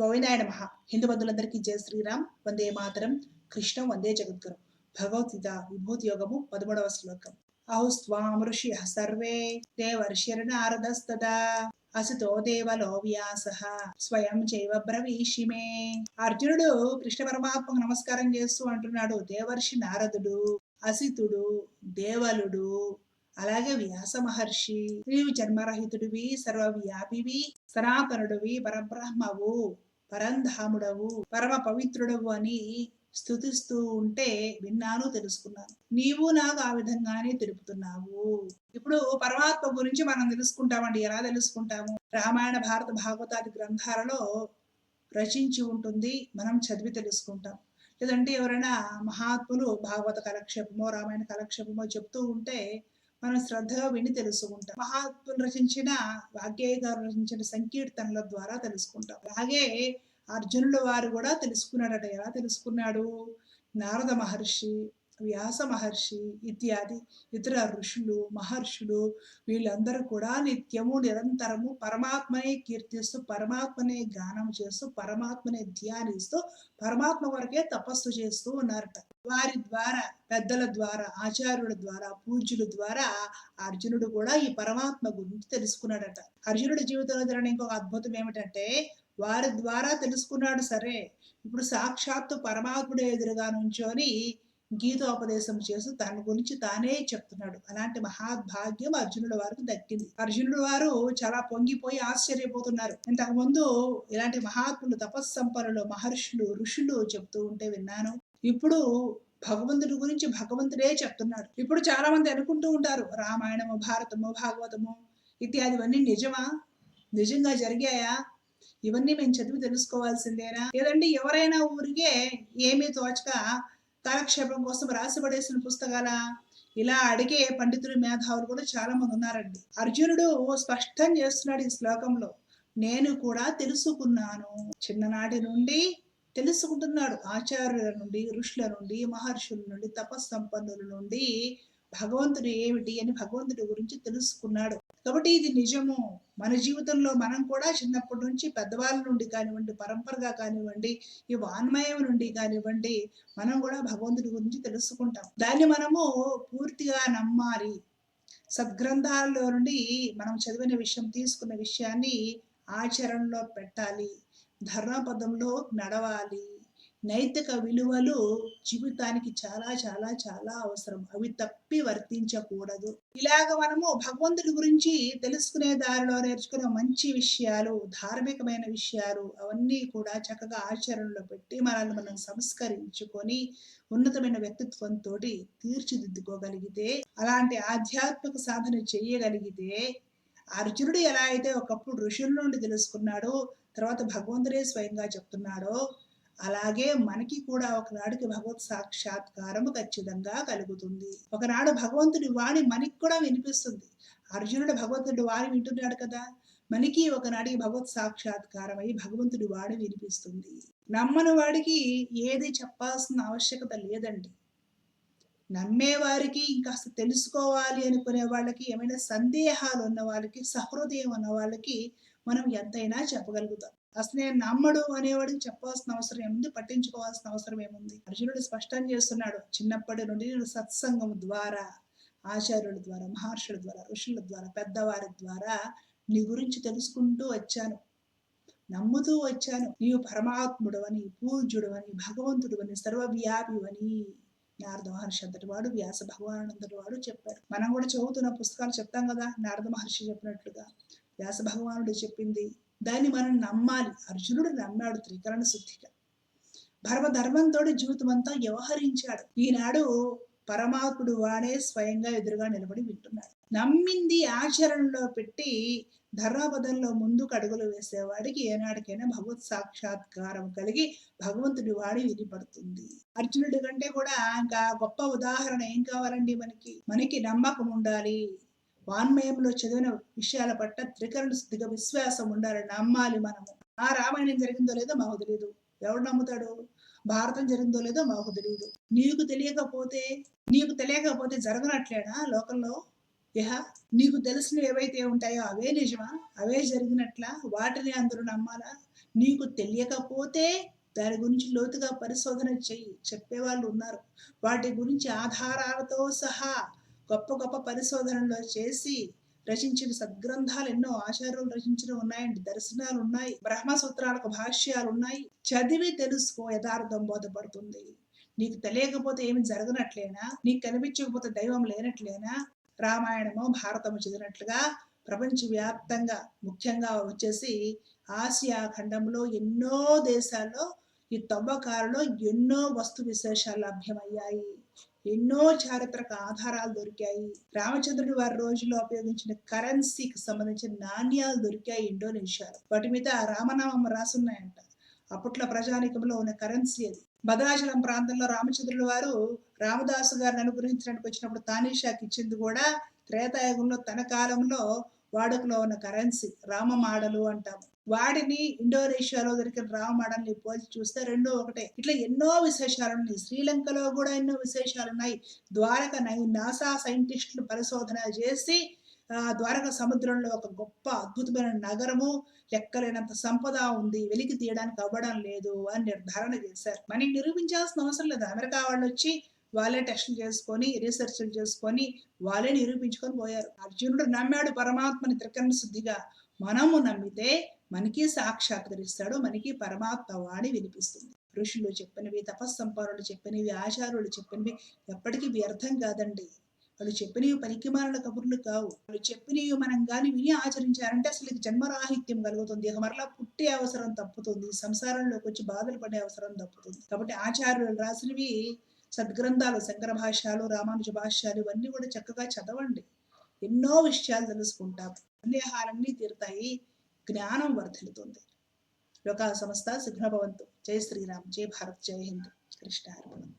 గోవిందాయ నమ. హిందూ బంధువులందరికీ జయ శ్రీరామ్. వందే మాతరం. కృష్ణం వందే జగద్గురు. భగవద్గీత విభూతి యోగము పదమూడవ శ్లోకం. ఔస్వాం స్వామృషి సర్వే దేవర్షిర్నారదస్తదా. అసితో దేవలో వ్యాస స్వయం చైవ బ్రవీషిమే అర్జునుడు కృష్ణ పరమాత్మకు నమస్కారం చేస్తూ అంటున్నాడు. దేవర్షి నారదుడు అసితుడు దేవలుడు. అలాగే వ్యాస మహర్షి నీవు జన్మరహితుడివి సర్వవ్యాపివి సనాతనుడివి పరబ్రహ్మవు పరంధాముడవు పరమ పవిత్రుడవు అని స్థుతిస్తూ ఉంటే విన్నాను తెలుసుకున్నాను. నీవు నాకు ఆ విధంగానే తెలుపుతున్నావు. ఇప్పుడు పరమాత్మ గురించి మనం తెలుసుకుంటామండి. ఎలా తెలుసుకుంటాము? రామాయణ భారత భాగవతాది గ్రంథాలలో రచించి ఉంటుంది. మనం చదివి తెలుసుకుంటాం. లేదంటే ఎవరైనా మహాత్ములు భాగవత కలక్షేపమో రామాయణ కలక్షేపమో చెప్తూ ఉంటే మనం శ్రద్ధగా విని తెలుసుకుంటాం. మహాత్ములు రచించిన వాగ్గేయ గారు రచించిన సంకీర్తనల ద్వారా తెలుసుకుంటాం. అలాగే అర్జునుల వారు కూడా తెలుసుకున్నాడట ఎలా తెలుసుకున్నాడు? నారద మహర్షి వ్యాస మహర్షి ఇత్యాది ఇతర ఋషులు మహర్షులు వీళ్ళందరూ కూడా నిత్యము నిరంతరము పరమాత్మనే కీర్తిస్తూ పరమాత్మనే గానం చేస్తూ పరమాత్మనే ధ్యానిస్తూ పరమాత్మ వరకే తపస్సు చేస్తూ ఉన్నారట. వారి ద్వారా పెద్దల ద్వారా ఆచార్యుల ద్వారా పూజ్యుల ద్వారా అర్జునుడు కూడా ఈ పరమాత్మ గురించి తెలుసుకున్నాడట. అర్జునుడి జీవితంలో జరిగిన ఇంకొక అద్భుతం ఏమిటంటే వారి ద్వారా తెలుసుకున్నాడు సరే ఇప్పుడు సాక్షాత్తు పరమాత్ముడు ఎదురుగా నుంచొని గీతోపదేశం చేస్తూ తన గురించి తానే చెప్తున్నాడు. అలాంటి మహాభాగ్యం అర్జునుడు వారికి దక్కింది. అర్జునుడు వారు చాలా పొంగిపోయి ఆశ్చర్యపోతున్నారు. ఇంతకుముందు ఇలాంటి మహాత్ములు తపస్సంపన్నులు మహర్షులు ఋషులు చెప్తూ ఉంటే విన్నాను. ఇప్పుడు భగవంతుడి గురించి భగవంతుడే చెప్తున్నాడు. ఇప్పుడు చాలా మంది అనుకుంటూ ఉంటారు రామాయణము భారతము భాగవతము ఇత్యాదివన్నీ నిజమా? నిజంగా జరిగాయా? ఇవన్నీ మేము చదివి తెలుసుకోవాల్సిందేనా? లేదంటే ఎవరైనా ఊరికే ఏమీ తోచక కాలక్షేపం కోసం రాసిపడేసిన పుస్తకాల ఇలా అడిగే పండితులు మేధావులు కూడా చాలా మంది ఉన్నారండి. అర్జునుడు స్పష్టం చేస్తున్నాడు ఈ శ్లోకంలో. నేను కూడా తెలుసుకున్నాను. చిన్ననాటి నుండి తెలుసుకుంటున్నాడు. ఆచార్యుల నుండి ఋషుల నుండి మహర్షుల నుండి తపస్సంపన్నుల నుండి భగవంతుడు ఏమిటి అని భగవంతుడి గురించి తెలుసుకున్నాడు. కాబట్టి ఇది నిజము. మన జీవితంలో మనం కూడా చిన్నప్పటి నుంచి పెద్దవాళ్ళ నుండి కానివ్వండి పరంపరగా కానివ్వండి ఈ వాన్మయం నుండి కానివ్వండి మనం కూడా భగవంతుడి గురించి తెలుసుకుంటాం. దాన్ని మనము పూర్తిగా నమ్మాలి. సద్గ్రంథాల్లో నుండి మనం చదివిన విషయం తీసుకున్న విషయాన్ని ఆచరణలో పెట్టాలి. ధర్మపదంలో నడవాలి. నైతిక విలువలు జీవితానికి చాలా చాలా చాలా అవసరం. అవి తప్పి వర్తించకూడదు. ఇలాగ మనము భగవంతుడి గురించి తెలుసుకునే దారిలో నేర్చుకునే మంచి విషయాలు ధార్మికమైన విషయాలు అవన్నీ కూడా చక్కగా ఆచరణలో పెట్టి మనల్ని మనం సంస్కరించుకొని ఉన్నతమైన వ్యక్తిత్వంతో తీర్చిదిద్దుకోగలిగితే అలాంటి ఆధ్యాత్మిక సాధన చేయగలిగితే అర్జునుడు ఎలా అయితే ఒకప్పుడు ఋషుల నుండి తెలుసుకున్నాడో తర్వాత భగవంతుడే స్వయంగా చెప్తున్నాడో అలాగే మనకి కూడా ఒకనాడికి భగవత్ సాక్షాత్కారము ఖచ్చితంగా కలుగుతుంది. ఒకనాడు భగవంతుడి వాణి మనకి కూడా వినిపిస్తుంది. అర్జునుడు భగవంతుడి వాణి వింటున్నాడు కదా? మనకి ఒకనాడికి భగవత్ సాక్షాత్కారం అయి భగవంతుడి వాణి వినిపిస్తుంది. నమ్మని వాడికి ఏది చెప్పాల్సిన ఆవశ్యకత లేదండి. నమ్మేవారికి ఇంకాస్త తెలుసుకోవాలి అనుకునే వాళ్ళకి ఏమైనా సందేహాలు ఉన్న వాళ్ళకి సహృదయం ఉన్న వాళ్ళకి మనం ఎంతైనా చెప్పగలుగుతాం. అసలు నేను నమ్మడు అనేవాడికి చెప్పాల్సిన అవసరం ఏముంది? పట్టించుకోవాల్సిన అవసరం ఏముంది? అర్జునుడు స్పష్టం చేస్తున్నాడు. చిన్నప్పటి నుండి నేను సత్సంగం ద్వారా ఆచార్యుల ద్వారా మహర్షుల ద్వారా ఋషుల ద్వారా పెద్దవారి ద్వారా నీ గురించి తెలుసుకుంటూ వచ్చాను. నమ్ముతూ వచ్చాను. నీవు పరమాత్ముడు అని పూజ్యుడు అని భగవంతుడు అని సర్వవ్యాపి అని నారద మహర్షి అంతటి వాడు వ్యాస భగవాను అంతటి వాడు చెప్పారు. మనం కూడా చదువుతున్న పుస్తకాలు చెప్తాం కదా? నారద మహర్షి చెప్పినట్లుగా. వ్యాస భగవానుడు చెప్పింది దాన్ని మనం నమ్మాలి. అర్జునుడు నమ్మాడు త్రికరణ శుద్ధిగా. భరమధర్మంతో జీవితం అంతా వ్యవహరించాడు. ఈనాడు పరమాత్ముడు వాడే స్వయంగా ఎదురుగా నిలబడి వింటున్నాడు. నమ్మింది ఆచరణలో పెట్టి ధర్మపదంలో ముందుకు అడుగులు వేసేవాడికి ఏనాడికైనా భగవత్ సాక్షాత్కారం కలిగి భగవంతుడి వాడి వినిపడుతుంది. అర్జునుడి కంటే కూడా ఇంకా గొప్ప ఉదాహరణ ఏం కావాలండి మనకి? మనకి నమ్మకం ఉండాలి. వాన్మయంలో చదివిన విషయాల పట్ల త్రికరణ శుద్ధిగా విశ్వాసం ఉండాలని నమ్మాలి మనము. ఆ రామాయణం జరిగిందో లేదో మాకు తెలియదు ఎవడు నమ్ముతాడు? భారతం జరిగిందో లేదో మాకు తెలియదు నీకు తెలియకపోతే నీకు తెలియకపోతే జరగనట్లేనా లోకంలో? ఇహ నీకు తెలిసినవి ఏవైతే ఉంటాయో అవే నిజమా? అవే జరిగినట్లా? వాటిని అందరూ నమ్మాలా? నీకు తెలియకపోతే దాని గురించి లోతుగా పరిశోధన చెయ్యి చెప్పేవాళ్ళు ఉన్నారు. వాటి గురించి ఆధారాలతో సహా గొప్ప గొప్ప పరిశోధనలు చేసి రచించిన సద్గ్రంథాలు ఎన్నో ఆచార్యులు రచించిన ఉన్నాయండి దర్శనాలు ఉన్నాయి బ్రహ్మసూత్రాలకు భాష్యాలు ఉన్నాయి. చదివి తెలుసుకో యథార్థం బోధపడుతుంది. నీకు తెలియకపోతే ఏమి జరగనట్లేనా? నీకు కనిపించకపోతే దైవం లేనట్లేనా? రామాయణము భారతము చదివినట్లుగా ప్రపంచవ్యాప్తంగా ముఖ్యంగా వచ్చేసి ఆసియా ఖండంలో ఎన్నో దేశాల్లో ఈ తవ్వకాలలో ఎన్నో వస్తు విశేషాలు లభ్యమయ్యాయి. ఎన్నో చారిత్రక ఆధారాలు దొరికాయి. రామచంద్రుడి వారి రోజుల్లో ఉపయోగించిన కరెన్సీకి సంబంధించిన నాణ్యాలు దొరికాయి ఇండోనేషియాలో. వాటి మీద రామనామం రాసున్నాయంట. అప్పట్లో ప్రజానీకంలో ఉన్న కరెన్సీ అది. భద్రాచలం ప్రాంతంలో రామచంద్రుల వారు రామదాసు గారిని అనుగ్రహించడానికి వచ్చినప్పుడు తానీషాకి ఇచ్చింది కూడా త్రేతాయుగంలో తన కాలంలో వాడుకలో ఉన్న కరెన్సీ. రామ మాడలు అంటాము. వాడిని ఇండోనేషియాలో దొరికిన రామ మాడల్ని పోల్చి చూస్తే రెండో ఒకటే. ఇట్లా ఎన్నో విశేషాలు ఉన్నాయి. శ్రీలంకలో కూడా ఎన్నో విశేషాలు ఉన్నాయి. ద్వారక నై- నాసా సైంటిస్టులు పరిశోధన చేసి ద్వారక సముద్రంలో ఒక గొప్ప అద్భుతమైన నగరము లెక్కలేనంత సంపద ఉంది వెలికి తీయడానికి అవ్వడం లేదు అని నిర్ధారణ చేశారు. మనకి నిరూపించాల్సిన అవసరం లేదు. అమెరికా వాళ్ళు వచ్చి వాళ్ళే టెస్టులు చేసుకొని రీసెర్చ్లు చేసుకొని వాళ్ళే నిరూపించుకొని పోయారు. అర్జునుడు నమ్మాడు పరమాత్మని త్రికరణ శుద్ధిగా. మనము నమ్మితే మనకి సాక్షాత్కరిస్తాడు మనకి పరమాత్మ వాణి వినిపిస్తుంది. ఋషులు చెప్పినవి తపస్సంపన్నులు చెప్పినవి ఆచార్యులు చెప్పినవి ఎప్పటికీ వ్యర్థం కాదండి. వాళ్ళు చెప్పినవి పనికిమాలిన కబుర్లు కావు. వాళ్ళు చెప్పినవి మనం గాని విని ఆచరించారంటే అసలు జన్మరాహిత్యం కలుగుతుంది. ఇక మరలా పుట్టే అవసరం తప్పుతుంది. సంసారంలోకి వచ్చి బాధలు పడే అవసరం తప్పుతుంది. కాబట్టి ఆచార్యులు రాసినవి సద్గ్రంథాలు శంకర భాష్యాలు రామానుజ భాష్యాలు ఇవన్నీ కూడా చక్కగా చదవండి. ఎన్నో విషయాలు తెలుసుకుంటాం. సందేహాలన్నీ తీరుతాయి. జ్ఞానం వర్ధిల్లుతుంది. లోకా సంస్థ సిగ్నభవంతు జై శ్రీరామ్. జై భారత్. జై హింద్. కృష్ణ అర్పణం